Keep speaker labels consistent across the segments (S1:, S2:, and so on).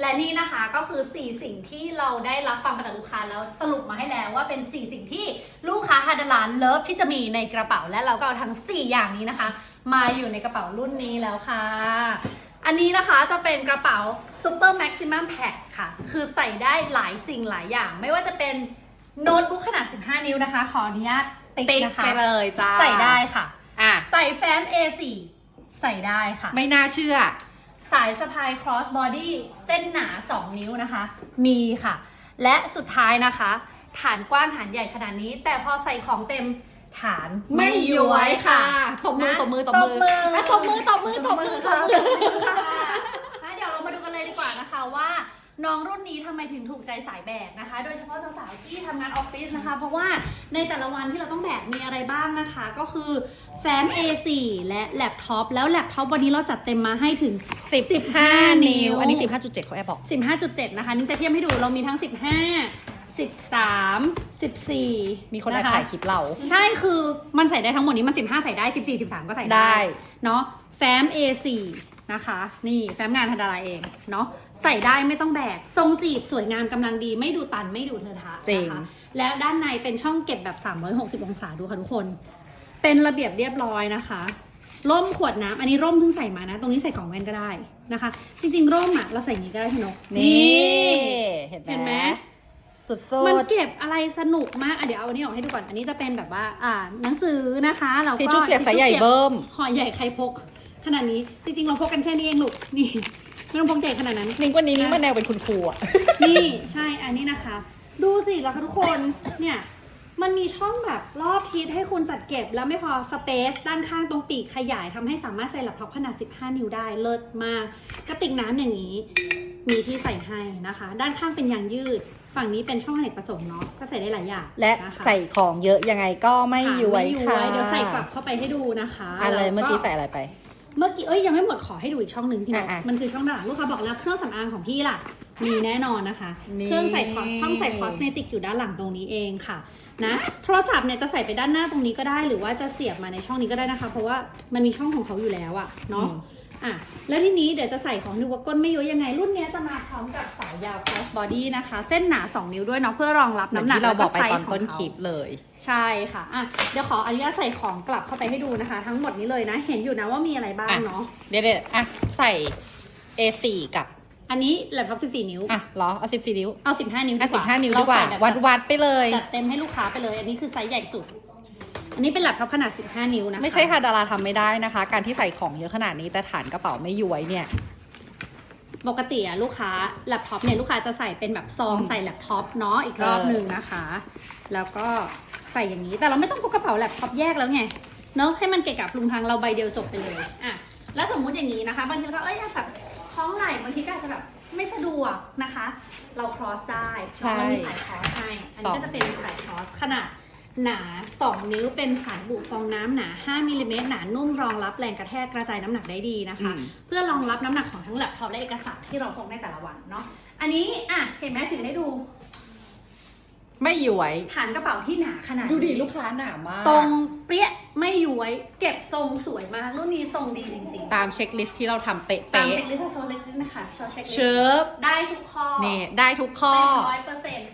S1: และนี่นะคะก็คือ 4 สิ่งที่เราได้รับฟังมาจากลูกค้าแล้วสรุปมาให้แล้วว่าเป็น 4 สิ่งที่ลูกค้าฮาดาลานเลิฟที่จะมีในกระเป๋าและเราก็เอาทั้ง 4 อย่างนี้นะคะ มาอยู่ในกระเป๋ารุ่นนี้แล้วค่ะ อันนี้นะคะจะเป็นกระเป๋า Super Maximum Pack ค่ะ คือใส่ได้หลายสิ่งหลายอย่าง ไม่ว่าจะเป็นโน้ตบุ๊กขนาด 15 นิ้วนะคะ ขออนุญาตติ๊ก
S2: ติ๊ก
S1: นะคะ
S2: ไปเลยจ้า
S1: ใส่ได้ค่ะ
S2: อะ
S1: ใส่แฟ้ม A4 ใส่ได้ค่ะ
S2: ไม่น่าเชื่อ
S1: สายสะพาย cross body เส้นหนา 2 นิ้วนะคะ มีค่ะ และสุดท้ายนะคะ ฐานกว้างฐานใหญ่ขนาดนี้ แต่พอใส่ของเต็มฐาน
S2: ไม่ย้วยค่ะ ตบมือ
S1: นะ
S2: ตบมือ ตบมือ
S1: ตบมือ
S2: อะตบมือตบมือตบมือ
S1: น้องรุ่นนี้ทำไมถึงถูกใจสายแบกนะคะ โดยเฉพาะสาวๆที่ทำงานออฟฟิศนะคะ เพราะว่าในแต่ละวันที่เราต้องแบกมีอะไรบ้างนะคะ ก็คือแฟ้ม A4 และแล็ปท็อปแล้วแล็ปท็อปวันนี้เราจัดเต็มมาให้ถึง
S2: 15 นิ้ว อันนี้ 15.7เขาแอบบอก
S1: 15.7 นะคะนี่จะเทียบให้ดูเรามีทั้ง 15 13 14
S2: มีคนแอบะะถ่ายคลิปเรา
S1: ใช่คือมันใส่ได้ทั้งหมดนี้มัน 15 ใส่ได้ 14 13 ก็ใส่
S2: ได้
S1: ได้ เนาะแฟ้ม A4 นะคะ นี่แฟ้มงานธดาราเองเนาะใส่ได้ไม่ต้องแบก ทรงจีบสวยงามกำลังดีไม่ดูตันไม่ดูเทอะทะ
S2: จริง
S1: นะคะแล้วด้านในเป็นช่องเก็บแบบ 360 องศาดูค่ะทุกคน เป็นระเบียบเรียบร้อยนะคะ ร่มขวดน้ำอันนี้ร่มเพิ่งใส่มานะ ตรงนี้ใส่กล่องแว่นก็ได้นะคะ จริงๆ ร่มอะเราใส่อย่างนี้ก็ได้พี่นก
S2: นี่เห็น
S1: เห็น
S2: ไห
S1: ไห
S2: ม
S1: ม
S2: สุด
S1: มัน
S2: ๆ
S1: เก็บอะไรสนุกมากอะเดี๋ยวเอาอันนี้ออกให้ดูก่อน อันนี้จะเป็นแบบว่า อ่าหนังสือนะคะแล้ว
S2: ทิช
S1: ก็
S2: ชู่เปียกสายใหญ่
S1: ทิชชู่ปีก
S2: เบิ่ม
S1: ห่อใหญ่ใครพก ขนาดนี้จริงๆเราพกกันแค่นี้เองลูกนี่ไม่ต้องพกใหญ่ขนาดนั้น
S2: นิ้งกว่านี้นิ้งมาแนวเป็นคุณครูอะ
S1: นี่ใช่อันนี้นะคะ ดูสิแล้วค่ะทุกคนเนี่ยมันมีช่องแบบรอบทิศให้คุณจัดเก็บ แล้วไม่พอสเปซด้านข้างตรงปีกขยายทำให้สามารถใส่แล็ปท็อปขนาด 15 นิ้วได้เลิศมากกระติกน้ำอย่างนี้ มีที่ใส่ให้นะคะ ด้านข้างเป็นยางยืด ฝั่งนี้เป็นช่องอเนกประสงค์เนาะก็ใส่ได้หลายอย่าง
S2: และ
S1: นะคะ
S2: ใส่ของเยอะยังไงก็ไม่
S1: ค่ะ
S2: ย้วย
S1: ไม่
S2: ค่ะ
S1: เดี๋ยวใส่กลับเข้าไปให้ดูนะคะ
S2: อะไร
S1: แล้ว
S2: เมื่อกี้ใส่อะไรไป
S1: เมื่อกี้เอ้ยยังไม่หมดขอให้ดูอีกช่องหนึ่งพี่นก
S2: อะๆ
S1: มันคือช่องด้านหลังลูกค้าบอกแล้วเครื่องสำอางของพี่ล่ะ มีแน่นอนนะคะ
S2: นี่
S1: เครื่องใส่คอสช่องใส่คอสเมติกอยู่ด้านหลังตรงนี้เองค่ะนะโทรศัพท์เนี่ยจะใส่ไปด้านหน้าตรงนี้ก็ได้ หรือว่าจะเสียบมาในช่องนี้ก็ได้นะคะ เพราะว่ามันมีช่องของเขาอยู่แล้วอะเนาะ
S2: อืม
S1: อะแล้วทีนี้เดี๋ยวจะใส่ของดูว่าก้นไม่ย้วยยังไง รุ่นเนี้ยจะมาพร้อมกับสายยาว cross body นะคะ เส้นหนา 2 นิ้วด้วยเนาะเพื่อรองรับ
S2: เหมือน
S1: น้ำหนัก
S2: ที่เราบอกไป
S1: แล้ว
S2: ตอน
S1: ไซส์ข
S2: ต้
S1: ง
S2: น
S1: เขา
S2: คลิปเลย
S1: ใช่ค่ะอะเดี๋ยวขออนุญาตใส่ของกลับเข้าไปให้ดูนะคะ ทั้งหมดนี้เลยนะ เห็นอยู่นะว่ามีอะไรบ้าง
S2: อะ
S1: เนาะ
S2: เดี๋ยวๆอะใส่ A4 กับ
S1: อันนี้แล็ปท็อป14 นิ้ว
S2: อะเหรอ เอา 14 นิ้ว
S1: เอา 15 นิ้ว
S2: อะ
S1: ดีกว่า
S2: 15 นิ้วดีกว่า
S1: เรใส่แบบ
S2: วัดวัดไปเลย
S1: จัดเต็มให้ลูกค้าไปเลย อันนี้คือไซส์ใหญ่สุด อันนี้เป็นแล็ปท็อปขนาด 15 นิ้วนะคะ
S2: ไม่ใช่ค่ะดาราทำไม่ได้นะคะ การที่ใส่ของเยอะขนาดนี้แต่ฐานกระเป๋าไม่ย้วยเนี่ย
S1: ปกติอะลูกค้าแล็ปท็อปเนี่ยลูกค้าจะใส่เป็นแบบซอง
S2: อืม
S1: ใส่แล็ปท็อปเนาะอีกรอบ
S2: เออ
S1: หนึ่งนะคะ แล้วก็ใส่อย่างนี้แต่เราไม่ต้องพกกระเป๋าแล็ปท็อปแยกแล้วไงเนาะให้มันเกะกะพลุงทางเราใบเดียวจบไปเลยอะแล้วสมมุติอย่างนี้นะคะบางทีเราก็เอ้ยแบบคล้องไหล่บางทีก็อาจจะแบบไม่สะดวกนะคะ เรา cross ได้
S2: ใช่
S1: เรามีสาย cross ให้อันนี้ก็จะเป็นสาย cross ขนาด หนา 2 นิ้วเป็นสายบุฟองน้ำหนา 5มิลลิเมตรหนานุ่มรองรับแรงกระแทกกระจายน้ำหนักได้ดีนะคะ
S2: อืม
S1: เพื่อรองรับน้ำหนักของทั้งแล็ปท็อปและเอกสารที่เราพกในแต่ละวันเนาะอันนี้อะเห็นไหมถึงได้ดู
S2: ไม่ย้วย
S1: ฐานกระเป๋าที่หนาขนาด
S2: ดูดิ
S1: นี้
S2: ลูกค้าหนามาก
S1: ตรงเปรี้ยไม่ย้วย เก็บทรงสวยมากรุ่นนี้ทรงดีจริง
S2: ตามเช็คลิสต์ที่เราทำเป๊ะ
S1: ๆตาม
S2: ๆ
S1: เช็คลิสต์โชว์เล็กๆนะคะโชว์เช็คลิส
S2: เชิ
S1: ต์
S2: บ
S1: ได้ทุกข้อ
S2: นี่ได้ทุกข้อ
S1: ร้อยเปอร์เซ็นต์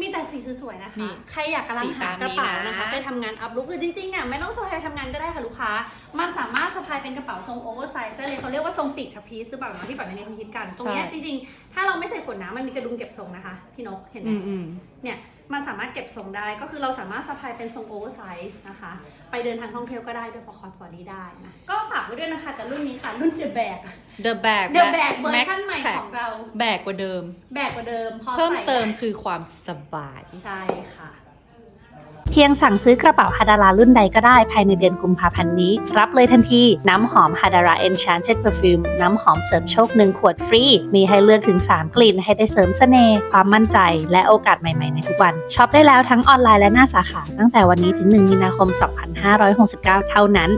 S1: มีแต่สีสวยๆนะคะ
S2: นี่
S1: ใครอยากกำลัง
S2: สี
S1: หา
S2: ตาม
S1: กระเป๋า
S2: นี้นะ
S1: นะคะ ไปทำงานอัพลุกหรือจริงๆอะไม่ต้องสะพายทำงานก็ได้ค่ะลูกค้า มันสามารถสะพายเป็นกระเป๋าทรงโอเวอร์ไซส์ได้เลยเขาเรียกว่าทรงปีกทับพีซหรือเปล่าเนาะที่ก่อนหน้านี้เขาฮิตกัน ตรงเนี้ยจริงๆ ถ้าเราไม่ใส่ขวดน้ำมันมีกระดุมเก็บทรงนะคะ พี่นกเห็นไหม
S2: อืมอืม
S1: เนี่ย มันสามารถเก็บทรงได้ก็คือเราสามารถสะพายเป็นทรงโอเวอร์ไซส์นะคะ ไปเดินทางท่องเที่ยวก็ได้ด้วยเพราะคอสบอดี้ได้นะ ก็ฝากไว้ด้วยนะคะกับรุ่นนี้ค่ะ รุ่น The Bag
S2: The Bag
S1: The
S2: Max
S1: Bag เวอร์ชัน
S2: Max
S1: ใหม่
S2: Pack
S1: ของเรา
S2: แบกกว่าเดิม
S1: แบกกว่าเดิมพอ
S2: เพิ่ม
S1: ใส่
S2: เติมคือความสบาย
S1: ใช่ค่ะ
S3: เพียงสั่งซื้อกระเป๋าฮาดารารุ่นใดก็ได้ภายในเดือนกุมภาพันธ์นี้ รับเลยทันที น้ำหอมฮาดารา Enchanted Perfume น้ำหอมเสริมโชค1ขวดฟรี มีให้เลือกถึง 3 กลิ่นให้ได้เสริมเสน่ห์ความมั่นใจ และโอกาสใหม่ๆในทุกวันช็อปได้แล้วทั้งออนไลน์และหน้าสาขา ตั้งแต่วันนี้ถึง 1 มีนาคม 2569 เท่านั้น